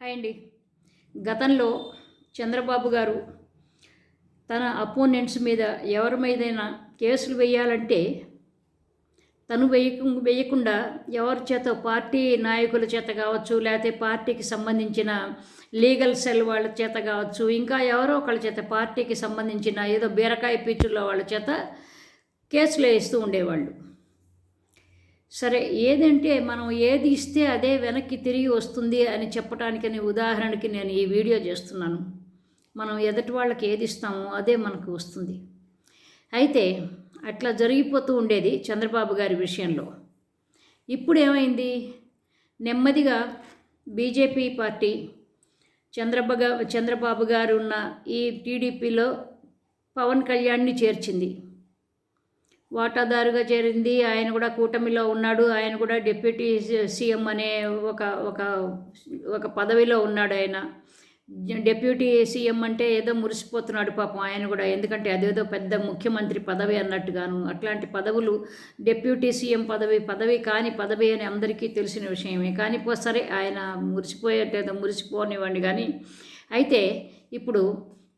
Hi అండి. గతంలో చంద్రబాబు గారు తన అపోనెంట్స్ మీద ఎవరి మీదైనా కేసులు వేయాలంటే తను వేయకు వేయకుండా ఎవరి చేత పార్టీ నాయకుల చేత కావచ్చు లేకపోతే పార్టీకి సంబంధించిన లీగల్ సెల్ వాళ్ళ చేత కావచ్చు ఇంకా ఎవరో ఒకళ్ళ చేత పార్టీకి సంబంధించిన ఏదో బీరకాయ పీచుల్లో వాళ్ళ చేత కేసులు వేస్తూ ఉండేవాళ్ళు. సరే ఏదంటే మనం ఏది ఇస్తే అదే వెనక్కి తిరిగి వస్తుంది అని చెప్పడానికని ఉదాహరణకి నేను ఈ వీడియో చేస్తున్నాను. మనం ఎదుటి వాళ్ళకి ఏది ఇస్తామో అదే మనకు వస్తుంది. అయితే అట్లా జరిగిపోతూ ఉండేది చంద్రబాబు గారి విషయంలో. ఇప్పుడు ఏమైంది? నెమ్మదిగా బీజేపీ పార్టీ చంద్రబాబు చంద్రబాబు గారు ఉన్న ఈ టీడీపీలో పవన్ కళ్యాణ్ని చేర్చింది. వాటాదారుగా చేరింది. ఆయన కూడా కూటమిలో ఉన్నాడు. ఆయన కూడా డిప్యూటీ సీఎం అనే ఒక ఒక ఒక పదవిలో ఉన్నాడు ఆయన. డిప్యూటీ సీఎం అంటే ఏదో మురిసిపోతున్నాడు పాపం ఆయన కూడా. ఎందుకంటే అదేదో పెద్ద ముఖ్యమంత్రి పదవి అన్నట్టుగాను అట్లాంటి పదవులు డిప్యూటీ సీఎం పదవి పదవి కాని పదవి అని అందరికీ తెలిసిన విషయమే. కానీ పో సరే ఆయన మురిసిపోయేటేదో మురిసిపోనివ్వండి కానీ. అయితే ఇప్పుడు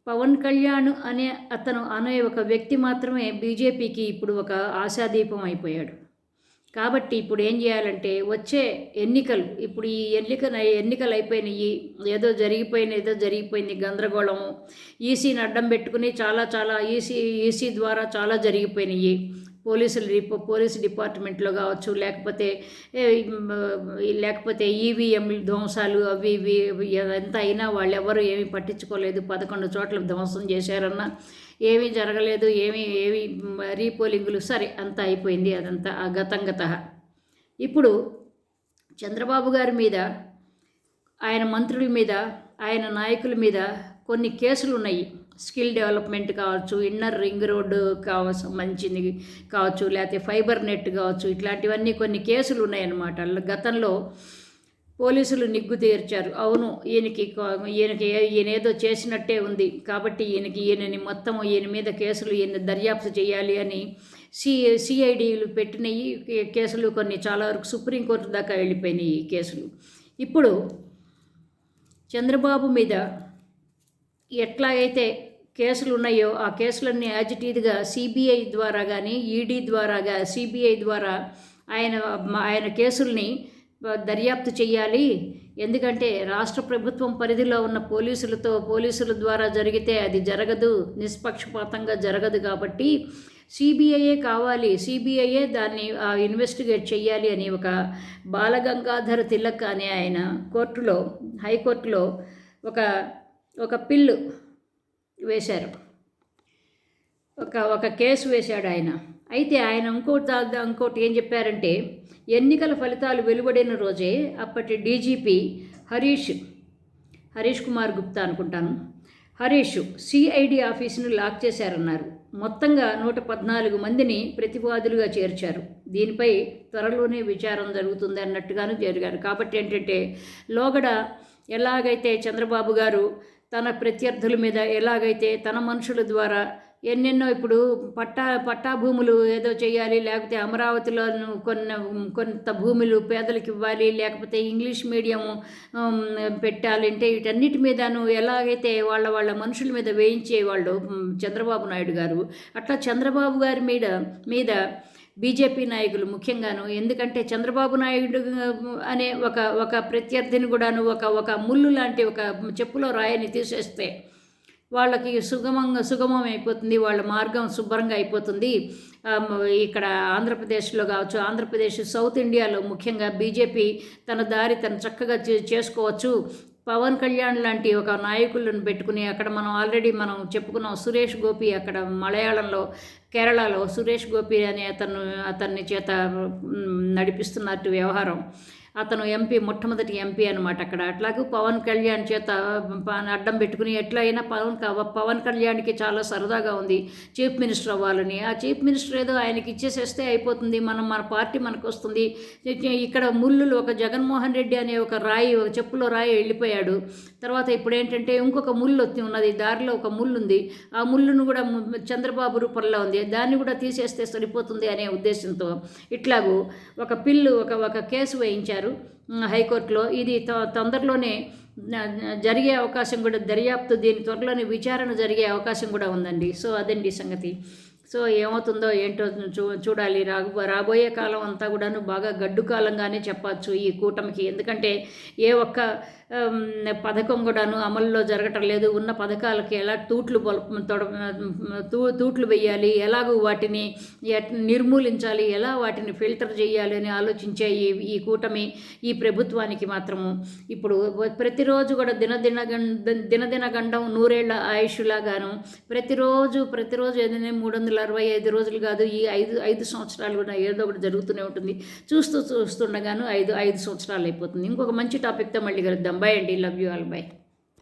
పవన్ కళ్యాణ్ అనే అతను అనే ఒక వ్యక్తి మాత్రమే బీజేపీకి ఇప్పుడు ఒక ఆశాదీపం అయిపోయాడు. కాబట్టి ఇప్పుడు ఏం చేయాలంటే వచ్చే ఎన్నికలు ఇప్పుడు ఈ ఎన్నిక ఎన్నికలు అయిపోయినాయి ఏదో జరిగిపోయిన ఏదో జరిగిపోయింది గందరగోళము ఈసీని అడ్డం పెట్టుకుని చాలా చాలా ఈసీ ఈసీ ద్వారా చాలా జరిగిపోయినాయి. పోలీసులు డిపో పోలీసు డిపార్ట్మెంట్లో కావచ్చు లేకపోతే లేకపోతే ఈవీఎంలు ధ్వంసాలు అవి ఇవి ఎంత అయినా వాళ్ళు ఎవరు ఏమీ పట్టించుకోలేదు. పదకొండు చోట్ల ధ్వంసం చేశారన్నా ఏమీ జరగలేదు ఏమీ ఏమీ రీపోలింగులు సరే అంతా అయిపోయింది అదంతా ఆ గతంగత. ఇప్పుడు చంద్రబాబు గారి మీద ఆయన మంత్రుల మీద ఆయన నాయకుల మీద కొన్ని కేసులు ఉన్నాయి స్కిల్ డెవలప్మెంట్ కావచ్చు ఇన్నర్ రింగ్ రోడ్డు కావ సంబంధించింది కావచ్చు లేకపోతే ఫైబర్ నెట్ కావచ్చు ఇట్లాంటివన్నీ కొన్ని కేసులు ఉన్నాయన్నమాట గతంలో పోలీసులు నిగ్గు తీర్చారు. అవును ఈయనకి ఈయనకి ఈయన ఏదో చేసినట్టే ఉంది. కాబట్టి ఈయనకి ఈయనని మొత్తం ఈయన మీద కేసులు ఈయన దర్యాప్తు చేయాలి అని సి సిఐడిలు పెట్టినవి కేసులు కొన్ని చాలా వరకు సుప్రీంకోర్టు దాకా వెళ్ళిపోయినాయి ఈ కేసులు. ఇప్పుడు చంద్రబాబు మీద ఎట్లాగైతే కేసులు ఉన్నాయో ఆ కేసులన్నీ యాజిటీద్గా సిబిఐ ద్వారా కానీ ఈడీ ద్వారా సిబిఐ ద్వారా ఆయన ఆయన కేసుల్ని దర్యాప్తు చేయాలి ఎందుకంటే రాష్ట్ర ప్రభుత్వం పరిధిలో ఉన్న పోలీసులతో పోలీసుల ద్వారా జరిగితే అది జరగదు నిష్పక్షపాతంగా జరగదు కాబట్టి సిబిఐఏ కావాలి. సిబిఐఏ దాన్ని ఇన్వెస్టిగేట్ చేయాలి అని ఒక బాలగంగాధర తిలక్ అనే ఆయన కోర్టులో హైకోర్టులో ఒక ఒక పిల్లు వేశారు. ఒక ఒక కేసు వేశాడు ఆయన. అయితే ఆయన ఇంకోటి ఇంకోటి ఏం చెప్పారంటే ఎన్నికల ఫలితాలు వెలువడిన రోజే అప్పటి డీజీపీ హరీష్ హరీష్ కుమార్ గుప్తా అనుకుంటాను. హరీష్ సిఐడి ఆఫీసును లాక్ చేశారన్నారు. మొత్తంగా నూట పద్నాలుగు మందిని ప్రతివాదులుగా చేర్చారు. దీనిపై త్వరలోనే విచారం జరుగుతుంది అన్నట్టుగాను జరిగారు. కాబట్టి ఏంటంటే లోగడ ఎలాగైతే చంద్రబాబు గారు తన ప్రత్యర్థుల మీద ఎలాగైతే తన మనుషుల ద్వారా ఎన్నెన్నో ఇప్పుడు పట్టా పట్టా భూములు ఏదో చేయాలి లేకపోతే అమరావతిలో కొన్ని కొంత భూములు పేదలకు ఇవ్వాలి లేకపోతే ఇంగ్లీష్ మీడియం పెట్టాలంటే వీటన్నిటి మీదను ఎలాగైతే వాళ్ళ వాళ్ళ మనుషుల మీద వేయించేవాళ్ళు చంద్రబాబు నాయుడు గారు అట్లా చంద్రబాబు గారి మీద మీద బీజేపీ నాయకులు ముఖ్యంగాను. ఎందుకంటే చంద్రబాబు నాయుడు అనే ఒక ఒక ప్రత్యర్థిని కూడాను ఒక ఒక ముళ్ళు లాంటి ఒక చెప్పులో రాయని తీసేస్తే వాళ్ళకి సుగమంగా సుగమం అయిపోతుంది వాళ్ళ మార్గం శుభ్రంగా అయిపోతుంది. ఇక్కడ ఆంధ్రప్రదేశ్లో కావచ్చు ఆంధ్రప్రదేశ్ సౌత్ ఇండియాలో ముఖ్యంగా బీజేపీ తన దారి తను చక్కగా చేసుకోవచ్చు. పవన్ కళ్యాణ్ లాంటి ఒక నాయకులను పెట్టుకుని అక్కడ మనం ఆల్రెడీ మనం చెప్పుకున్నాం సురేష్ గోపి అక్కడ మలయాళంలో కేరళలో సురేష్ గోపి అనే అతను అతన్ని చేత నడిపిస్తున్నట్టు వ్యవహారం. అతను ఎంపీ మొట్టమొదటి ఎంపీ అనమాట అక్కడ. అట్లాగే పవన్ కళ్యాణ్ చేత అడ్డం పెట్టుకుని ఎట్లయినా పవన్ పవన్ కళ్యాణ్కి చాలా సరదాగా ఉంది. చీఫ్ మినిస్టర్ అవ్వాలని. ఆ చీఫ్ మినిస్టర్ ఏదో ఆయనకి ఇచ్చేసేస్తే అయిపోతుంది. మనం మన పార్టీ మనకు వస్తుంది ఇక్కడ ముళ్ళు ఒక జగన్మోహన్ రెడ్డి అనే ఒక రాయి ఒక చెప్పులో రాయి వెళ్ళిపోయాడు. తర్వాత ఇప్పుడు ఏంటంటే ఇంకొక ముళ్ళు వచ్చి ఉన్నది. దారిలో ఒక ముళ్ళు ఉంది. ఆ ముళ్ళును కూడా చంద్రబాబు రూపంలో ఉంది. దాన్ని కూడా తీసేస్తే సరిపోతుంది అనే ఉద్దేశంతో ఇట్లాగూ ఒక పిల్లు ఒక ఒక కేసు వేయించారు. హైకోర్టులో ఇది తొందరలోనే జరిగే అవకాశం కూడా దర్యాప్తు దీని త్వరలోనే విచారణ జరిగే అవకాశం కూడా ఉందండి. సో అదండి సంగతి. సో ఏమవుతుందో ఏంటో చూ చూడాలి. రాబో రాబోయే కాలం అంతా కూడాను బాగా గడ్డు కాలంగానే చెప్పచ్చు ఈ కూటమికి. ఎందుకంటే ఏ ఒక్క పథకం కూడాను అమల్లో జరగటం లేదు. ఉన్న పథకాలకి ఎలా తూట్లు తొడ తూ తూట్లు వేయాలి ఎలాగూ వాటిని నిర్మూలించాలి ఎలా వాటిని ఫిల్టర్ చేయాలి అని ఆలోచించే ఈ ఈ కూటమి ఈ ప్రభుత్వానికి మాత్రము. ఇప్పుడు ప్రతిరోజు కూడా దినదిన గం- దినదిన గండం నూరేళ్ళ ఆయుష్లాగాను ప్రతిరోజు ప్రతిరోజు ఏదైనా మూడు వందల అరవై ఐదు రోజులు కాదు ఈ ఐదు ఐదు సంవత్సరాలు కూడా ఏదో ఒకటి జరుగుతూనే ఉంటుంది. చూస్తూ చూస్తుండగాను ఐదు ఐదు సంవత్సరాలు అయిపోతుంది. ఇంకొక మంచి టాపిక్తో మళ్ళీ కలుద్దాం. bye and love you all. Bye.